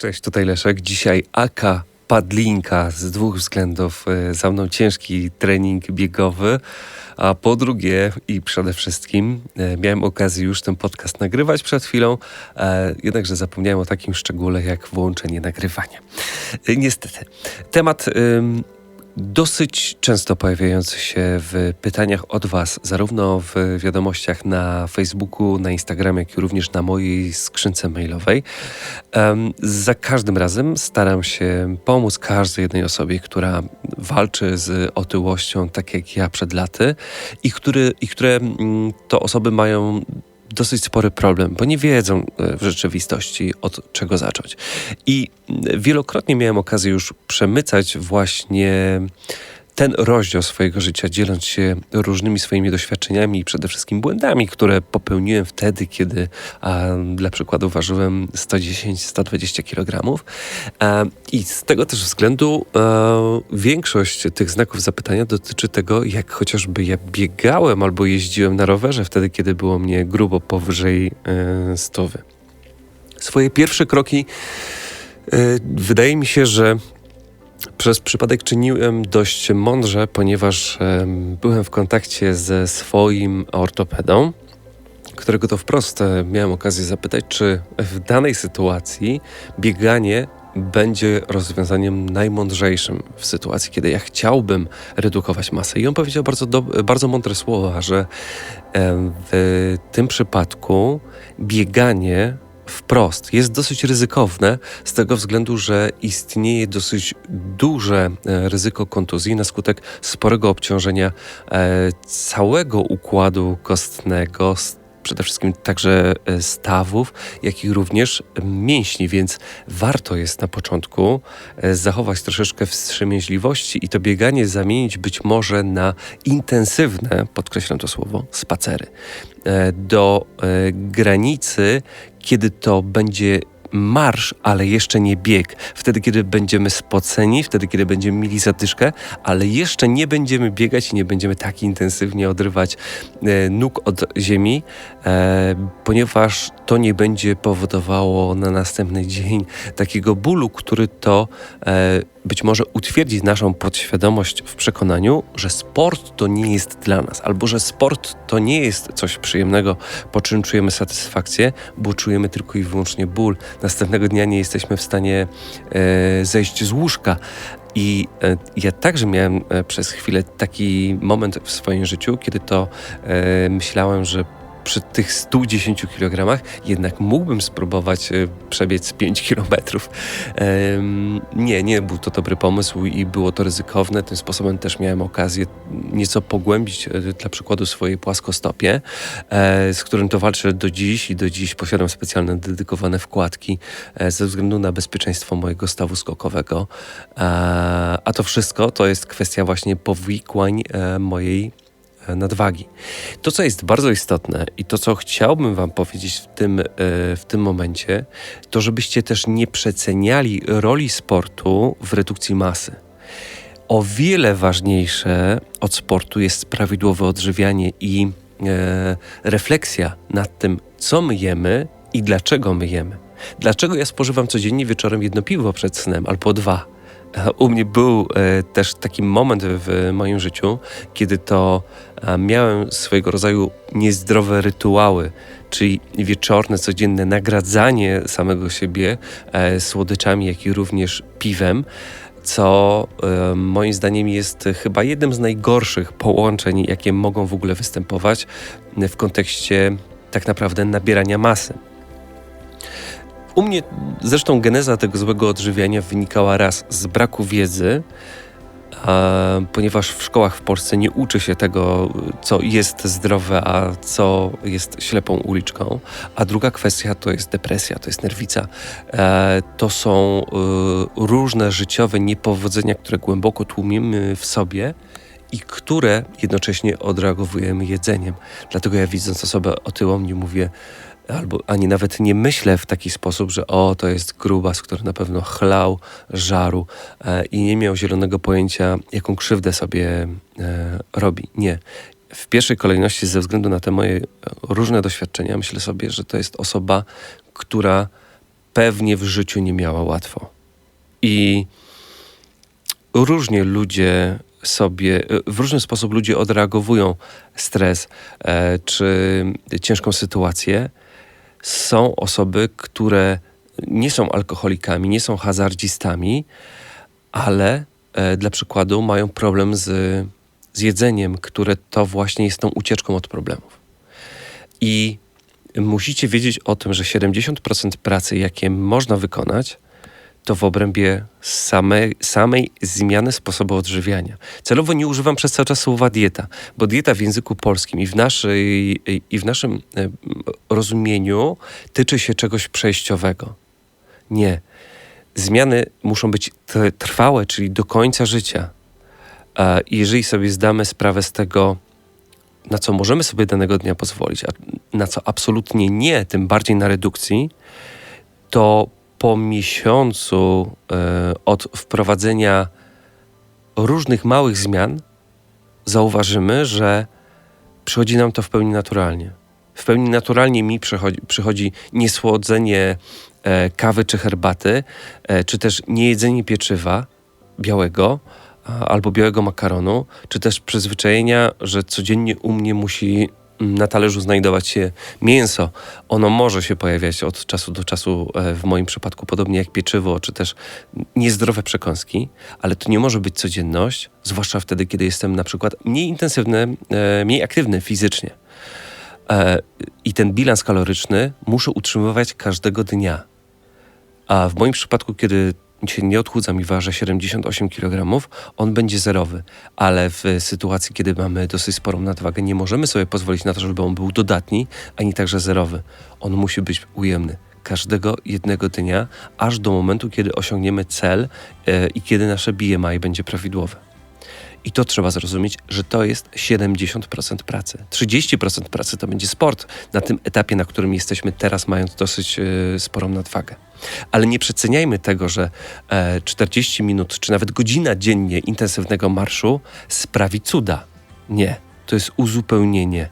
Cześć, tutaj Leszek. Dzisiaj Aka Padlinka z dwóch względów. E, za mną ciężki trening biegowy, a po drugie i przede wszystkim e, miałem okazję już ten podcast nagrywać przed chwilą, e, jednakże zapomniałem o takim szczególe jak włączenie nagrywania. Niestety. Temat dosyć często pojawiający się w pytaniach od Was, zarówno w wiadomościach na Facebooku, na Instagramie, jak i również na mojej skrzynce mailowej. Um, za każdym razem staram się pomóc każdej jednej osobie, która walczy z otyłością, tak jak ja przed laty, i, który, i które mm, to osoby mają dosyć spory problem, bo nie wiedzą e, w rzeczywistości od czego zacząć. I wielokrotnie miałem okazję już przemycać właśnie ten rozdział swojego życia, dzieląc się różnymi swoimi doświadczeniami i przede wszystkim błędami, które popełniłem wtedy, kiedy a, dla przykładu ważyłem 110-120 kg. A, I z tego też względu a, większość tych znaków zapytania dotyczy tego, jak chociażby ja biegałem albo jeździłem na rowerze wtedy, kiedy było mnie grubo powyżej e. Swoje pierwsze kroki e, wydaje mi się, że przez przypadek czyniłem dość mądrze, ponieważ byłem w kontakcie ze swoim ortopedą, którego to wprost e, miałem okazję zapytać, czy w danej sytuacji bieganie będzie rozwiązaniem najmądrzejszym w sytuacji, kiedy ja chciałbym redukować masę. I on powiedział bardzo, do, bardzo mądre słowa, że w tym przypadku bieganie wprost. Jest dosyć ryzykowne z tego względu, że istnieje dosyć duże e, ryzyko kontuzji na skutek sporego obciążenia e, całego układu kostnego, przede wszystkim także e, stawów, jak i również mięśni, więc warto jest na początku zachować troszeczkę wstrzemięźliwości i to bieganie zamienić być może na intensywne, podkreślam to słowo, spacery. Do granicy, kiedy to będzie marsz, ale jeszcze nie bieg. Wtedy, kiedy będziemy spoceni, wtedy, kiedy będziemy mieli zadyszkę, ale jeszcze nie będziemy biegać i nie będziemy tak intensywnie odrywać e, nóg od ziemi, e, ponieważ to nie będzie powodowało na następny dzień takiego bólu, który to e, być może utwierdzić naszą podświadomość w przekonaniu, że sport to nie jest dla nas, albo że sport to nie jest coś przyjemnego, po czym czujemy satysfakcję, bo czujemy tylko i wyłącznie ból. Następnego dnia nie jesteśmy w stanie e, zejść z łóżka. I e, ja także miałem e, przez chwilę taki moment w swoim życiu, kiedy to e, myślałem, że przy tych 110 kg jednak mógłbym spróbować e, przebiec 5 km. Nie, nie był to dobry pomysł i było to ryzykowne. Tym sposobem też miałem okazję nieco pogłębić e, dla przykładu swoje płaskostopie, e, z którym to walczę do dziś i do dziś posiadam specjalne dedykowane wkładki ze względu na bezpieczeństwo mojego stawu skokowego. A to wszystko to jest kwestia właśnie powikłań mojej E, nadwagi. To, co jest bardzo istotne i to, co chciałbym Wam powiedzieć w tym, e, w tym momencie, to żebyście też nie przeceniali roli sportu w redukcji masy. O wiele ważniejsze od sportu jest prawidłowe odżywianie i e, refleksja nad tym, co my jemy i dlaczego my jemy. Dlaczego ja spożywam codziennie wieczorem jedno piwo przed snem albo dwa? U mnie był e, też taki moment w moim życiu, kiedy to e, miałem swojego rodzaju niezdrowe rytuały, czyli wieczorne, codzienne nagradzanie samego siebie e, słodyczami, jak i również piwem co y, moim zdaniem jest chyba jednym z najgorszych połączeń, jakie mogą w ogóle występować w kontekście tak naprawdę nabierania masy. U mnie zresztą geneza tego złego odżywiania wynikała raz z braku wiedzy, ponieważ w szkołach w Polsce nie uczy się tego, co jest zdrowe, a co jest ślepą uliczką. A druga kwestia to jest depresja, to jest nerwica. E, to są e, różne życiowe niepowodzenia, które głęboko tłumimy w sobie i które jednocześnie odreagowujemy jedzeniem. Dlatego ja widząc osobę otyłą nie mówię, albo ani nawet nie myślę w taki sposób, że o, to jest grubas, który na pewno chlał żaru e, i nie miał zielonego pojęcia, jaką krzywdę sobie e, robi. Nie. W pierwszej kolejności, ze względu na te moje różne doświadczenia, myślę sobie, że to jest osoba, która pewnie w życiu nie miała łatwo. I różnie ludzie sobie, w różny sposób ludzie odreagowują stres e, czy ciężką sytuację. Są osoby, które nie są alkoholikami, nie są hazardzistami, ale e, dla przykładu mają problem z, z jedzeniem, które to właśnie jest tą ucieczką od problemów. I musicie wiedzieć o tym, że 70% pracy, jakie można wykonać, to w obrębie samej, samej zmiany sposobu odżywiania. Celowo nie używam przez cały czas słowa dieta, bo dieta w języku polskim i w, naszej, i w naszym e, rozumieniu tyczy się czegoś przejściowego. Nie. Zmiany muszą być trwałe, czyli do końca życia. I jeżeli sobie zdamy sprawę z tego, na co możemy sobie danego dnia pozwolić, a na co absolutnie nie, tym bardziej na redukcji, to po miesiącu e, od wprowadzenia różnych małych zmian zauważymy, że przychodzi nam to w pełni naturalnie. W pełni naturalnie mi przychodzi, przychodzi niesłodzenie e, kawy czy herbaty, e, czy też niejedzenie pieczywa białego albo białego makaronu, czy też przyzwyczajenia, że codziennie u mnie musi na talerzu znajdować się mięso. Ono może się pojawiać od czasu do czasu, e, w moim przypadku, podobnie jak pieczywo, czy też niezdrowe przekąski, ale to nie może być codzienność, zwłaszcza wtedy, kiedy jestem na przykład mniej intensywny, e, mniej aktywny fizycznie. E, I ten bilans kaloryczny muszę utrzymywać każdego dnia. A w moim przypadku, kiedy się nie odchudzam i waży 78 kg, on będzie zerowy. Ale w sytuacji, kiedy mamy dosyć sporą nadwagę, nie możemy sobie pozwolić na to, żeby on był dodatni, ani także zerowy. On musi być ujemny każdego jednego dnia, aż do momentu, kiedy osiągniemy cel yy, i kiedy nasze BMI będzie prawidłowe. I to trzeba zrozumieć, że to jest 70% pracy. 30% pracy to będzie sport na tym etapie, na którym jesteśmy teraz, mając dosyć yy, sporą nadwagę. Ale nie przeceniajmy tego, że e, 40 minut czy nawet godzina dziennie intensywnego marszu sprawi cuda. Nie, to jest uzupełnienie.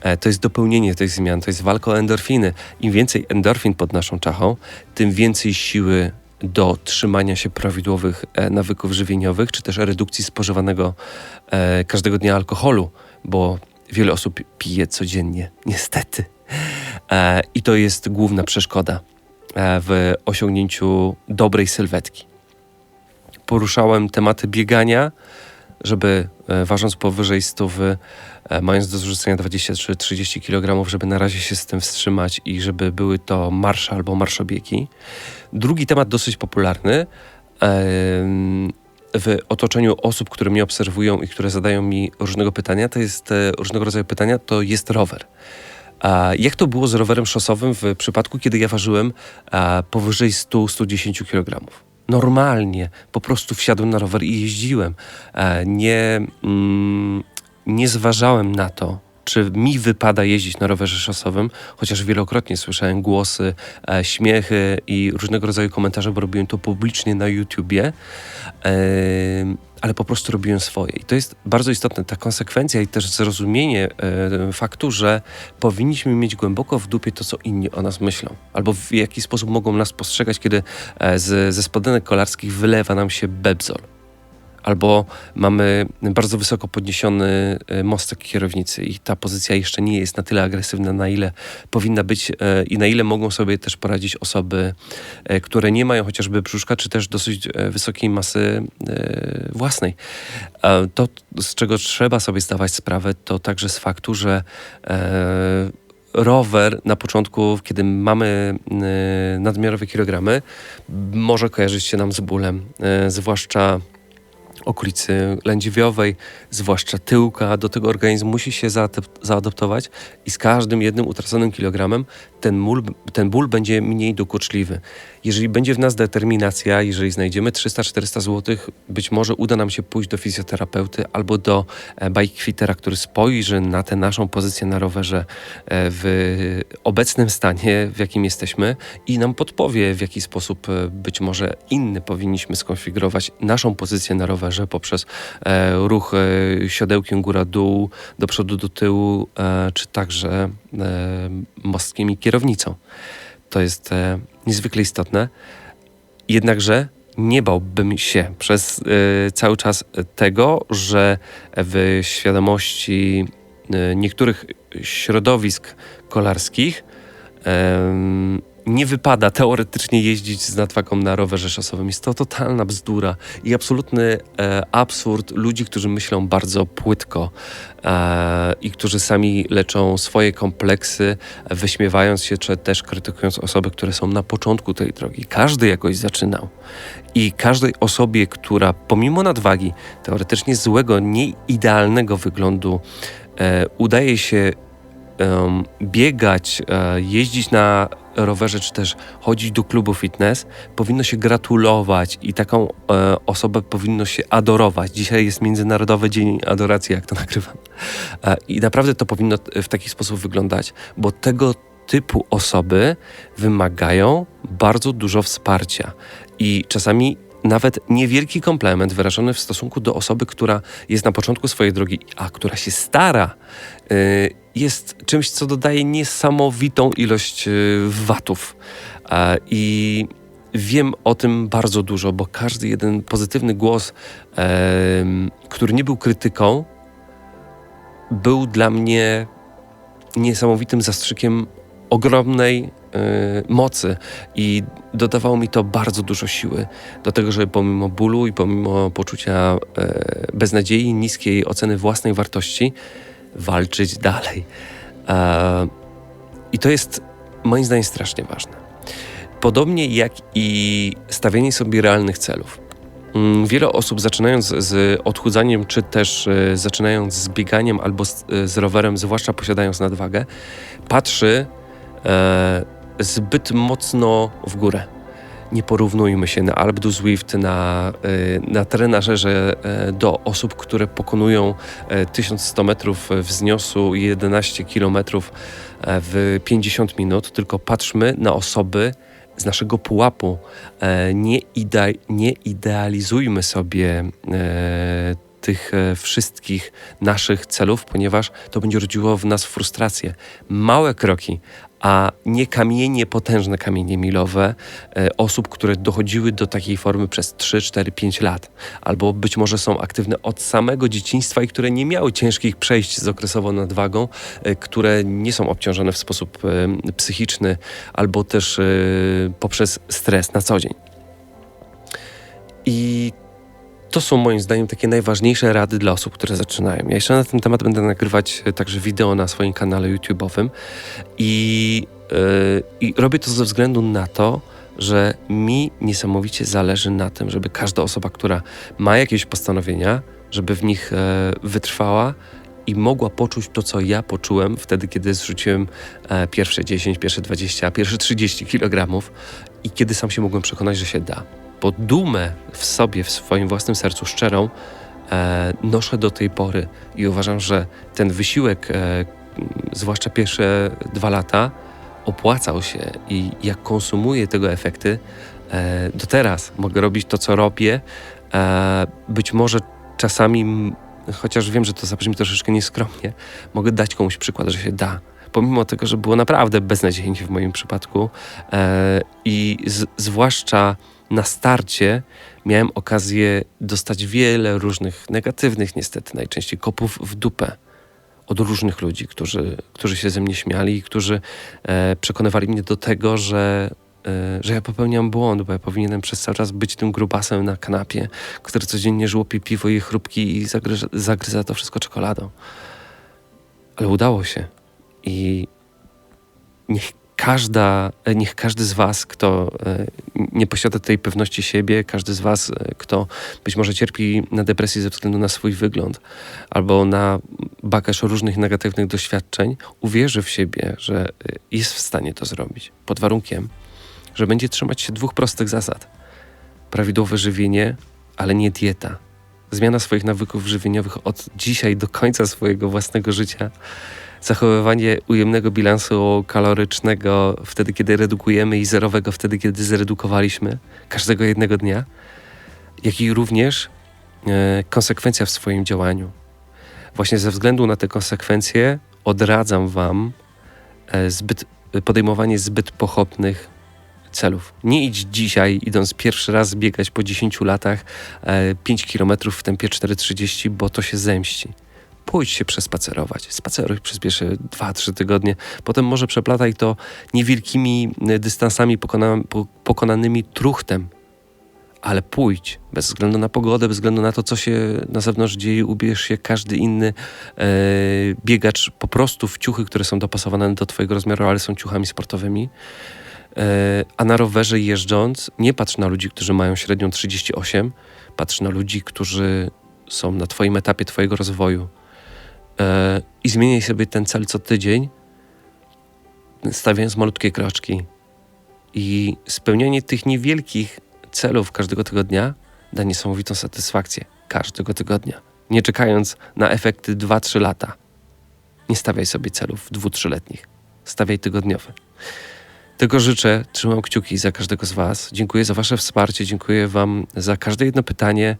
E, to jest dopełnienie tych zmian, to jest walka o endorfiny. Im więcej endorfin pod naszą czachą, tym więcej siły do trzymania się prawidłowych e, nawyków żywieniowych, czy też redukcji spożywanego e, każdego dnia alkoholu, bo wiele osób pije codziennie, niestety. E, I to jest główna przeszkoda w osiągnięciu dobrej sylwetki. Poruszałem tematy biegania, żeby ważąc powyżej stówy, e, mając do zrzucenia 23-30 kg, żeby na razie się z tym wstrzymać i żeby były to marsze albo marszobiegi. Drugi temat dosyć popularny w otoczeniu osób, które mnie obserwują i które zadają mi różnego pytania, to jest różnego rodzaju pytania, to jest rower. Jak to było z rowerem szosowym w przypadku, kiedy ja ważyłem powyżej 100-110 kg? Normalnie, po prostu wsiadłem na rower i jeździłem. Nie, mm, nie zważałem na to, czy mi wypada jeździć na rowerze szosowym, chociaż wielokrotnie słyszałem głosy, e, śmiechy i różnego rodzaju komentarze, bo robiłem to publicznie na YouTubie. E, ale po prostu robiłem swoje. I to jest bardzo istotne, ta konsekwencja i też zrozumienie e, faktu, że powinniśmy mieć głęboko w dupie to, co inni o nas myślą, albo w jaki sposób mogą nas postrzegać, kiedy e, z, ze spodenek kolarskich wylewa nam się bebzol albo mamy bardzo wysoko podniesiony e, mostek kierownicy i ta pozycja jeszcze nie jest na tyle agresywna, na ile powinna być e, i na ile mogą sobie też poradzić osoby, e, które nie mają chociażby brzuszka, czy też dosyć wysokiej masy własnej. To, z czego trzeba sobie zdawać sprawę, to także z faktu, że rower na początku, kiedy mamy nadmiarowe kilogramy, może kojarzyć się nam z bólem, zwłaszcza okolicy lędźwiowej, zwłaszcza tyłka, do tego organizm musi się zaadaptować i z każdym jednym utraconym kilogramem ten, ból, ten ból będzie mniej dokuczliwy. Jeżeli będzie w nas determinacja, jeżeli znajdziemy 300-400 zł, być może uda nam się pójść do fizjoterapeuty albo do e, bikefittera, który spojrzy na tę naszą pozycję na rowerze e, w obecnym stanie, w jakim jesteśmy i nam podpowie, w jaki sposób e, być może inny powinniśmy skonfigurować naszą pozycję na rowerze poprzez ruch siodełkiem góra-dół, do przodu, do tyłu, czy także mostkiem i kierownicą. to jest e, niezwykle istotne. Jednakże nie bałbym się przez e, cały czas tego, że w świadomości e, niektórych środowisk kolarskich nie wypada teoretycznie jeździć z nadwagą na rowerze szosowym. Jest to totalna bzdura i absolutny e, absurd ludzi, którzy myślą bardzo płytko e, i którzy sami leczą swoje kompleksy, wyśmiewając się, czy też krytykując osoby, które są na początku tej drogi. Każdy jakoś zaczynał. I każdej osobie, która pomimo nadwagi, teoretycznie złego, nieidealnego wyglądu, e, udaje się biegać, e, jeździć na rowerze, czy też chodzić do klubu fitness, powinno się gratulować i taką e, osobę powinno się adorować. Dzisiaj jest Międzynarodowy Dzień Adoracji, jak to nagrywam. E, I naprawdę to powinno w taki sposób wyglądać, bo tego typu osoby wymagają bardzo dużo wsparcia. I czasami nawet niewielki komplement wyrażony w stosunku do osoby, która jest na początku swojej drogi, a która się stara, y, jest czymś, co dodaje niesamowitą ilość y, watów. I wiem o tym bardzo dużo, bo każdy jeden pozytywny głos, który nie był krytyką, był dla mnie niesamowitym zastrzykiem ogromnej mocy i dodawało mi to bardzo dużo siły do tego, żeby pomimo bólu i pomimo poczucia y, beznadziei, niskiej oceny własnej wartości, walczyć dalej. E, I to jest moim zdaniem strasznie ważne. Podobnie jak i stawianie sobie realnych celów. Mm, wiele osób zaczynając z odchudzaniem, czy też e, zaczynając z bieganiem albo z, z rowerem, zwłaszcza posiadając nadwagę, patrzy e, zbyt mocno w górę. Nie porównujmy się na Alp du Zwift, na, e, na trenażerze e, do osób, które pokonują 1100 metrów wzniosu i 11 kilometrów w 50 minut, tylko patrzmy na osoby z naszego pułapu. Nie, ide nie idealizujmy sobie tych wszystkich naszych celów, ponieważ to będzie rodziło w nas frustrację. Małe kroki, a nie kamienie, potężne kamienie milowe e, osób, które dochodziły do takiej formy przez 3, 4, 5 lat, albo być może są aktywne od samego dzieciństwa i które nie miały ciężkich przejść z okresową nadwagą, e, które nie są obciążone w sposób e, psychiczny albo też poprzez stres na co dzień. I to są moim zdaniem takie najważniejsze rady dla osób, które zaczynają. Ja jeszcze na ten temat będę nagrywać e, także wideo na swoim kanale YouTube'owym i, yy, i robię to ze względu na to, że mi niesamowicie zależy na tym, żeby każda osoba, która ma jakieś postanowienia, żeby w nich e, wytrwała i mogła poczuć to, co ja poczułem wtedy, kiedy zrzuciłem e, pierwsze 10, pierwsze 20, pierwsze 30 kg i kiedy sam się mogłem przekonać, że się da bo dumę w sobie, w swoim własnym sercu szczerą e, noszę do tej pory i uważam, że ten wysiłek, e, zwłaszcza pierwsze dwa lata, opłacał się i jak konsumuję tego efekty, e, do teraz mogę robić to, co robię. E, być może czasami, chociaż wiem, że to zabrzmi troszeczkę nieskromnie, mogę dać komuś przykład, że się da pomimo tego, że było naprawdę beznadziejnie w moim przypadku e, i z, zwłaszcza na starcie miałem okazję dostać wiele różnych negatywnych, niestety, najczęściej kopów w dupę od różnych ludzi, którzy, którzy się ze mnie śmiali i którzy e, przekonywali mnie do tego, że, e, że ja popełniam błąd, bo ja powinienem przez cały czas być tym grubasem na kanapie, który codziennie żłopie piwo i chrupki i zagryza, zagryza to wszystko czekoladą. Ale udało się. I niech każda, niech każdy z Was, kto e, nie posiada tej pewności siebie, każdy z Was, e, kto być może cierpi na depresję ze względu na swój wygląd albo na bagaż różnych negatywnych doświadczeń, uwierzy w siebie, że e, jest w stanie to zrobić. Pod warunkiem, że będzie trzymać się dwóch prostych zasad: prawidłowe żywienie, ale nie dieta. Zmiana swoich nawyków żywieniowych od dzisiaj do końca swojego własnego życia zachowywanie ujemnego bilansu kalorycznego wtedy, kiedy redukujemy i zerowego wtedy, kiedy zredukowaliśmy każdego jednego dnia, jak i również e, konsekwencja w swoim działaniu. Właśnie ze względu na te konsekwencje odradzam Wam e, zbyt podejmowanie zbyt pochopnych celów. Nie idź dzisiaj, idąc pierwszy raz biegać po 10 latach e, 5 km w tempie 4,30, bo to się zemści. Pójdź się przespacerować. Spaceruj przez pierwsze 2-3 tygodnie. Potem może przeplataj to niewielkimi e, dystansami pokona, po, pokonanymi truchtem. Ale pójdź, bez względu na pogodę, bez względu na to, co się na zewnątrz dzieje, ubierz się każdy inny e, biegacz po prostu w ciuchy, które są dopasowane do twojego rozmiaru, ale są ciuchami sportowymi. E, a na rowerze jeżdżąc, nie patrz na ludzi, którzy mają średnią 38, patrz na ludzi, którzy są na Twoim etapie Twojego rozwoju. E, I zmieniaj sobie ten cel co tydzień, stawiając malutkie kroczki. I spełnianie tych niewielkich celów każdego tygodnia da niesamowitą satysfakcję każdego tygodnia. Nie czekając na efekty 2-3 lata. Nie stawiaj sobie celów dwu-trzyletnich. Stawiaj tygodniowe. Tego życzę, trzymam kciuki za każdego z Was. Dziękuję za Wasze wsparcie, dziękuję Wam za każde jedno pytanie.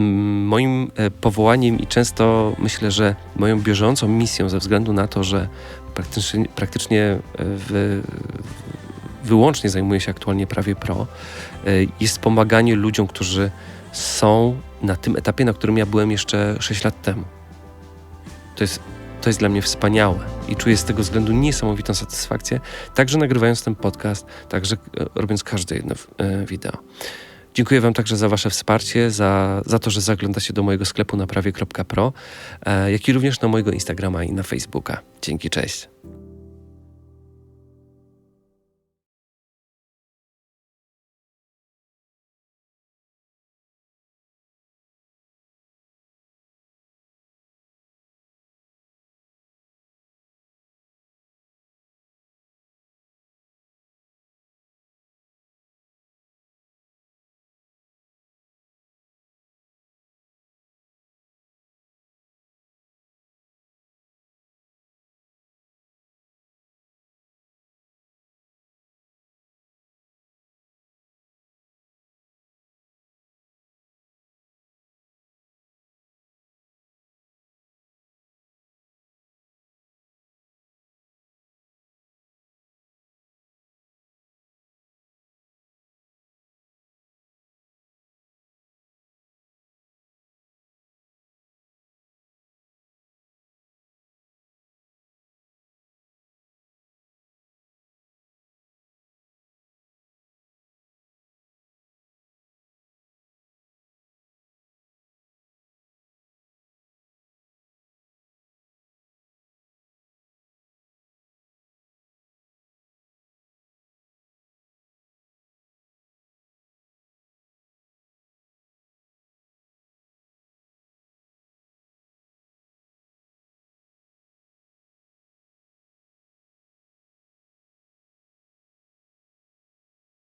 Moim e, powołaniem i często myślę, że moją bieżącą misją, ze względu na to, że praktycznie, praktycznie e, w, wyłącznie zajmuję się aktualnie prawie pro, e, jest pomaganie ludziom, którzy są na tym etapie, na którym ja byłem jeszcze 6 lat temu. To jest to jest dla mnie wspaniałe i czuję z tego względu niesamowitą satysfakcję, także nagrywając ten podcast, także robiąc każde jedno wideo. Dziękuję Wam także za Wasze wsparcie, za, za to, że zaglądacie do mojego sklepu na prawie.pro, e, jak i również na mojego Instagrama i na Facebooka. Dzięki, cześć.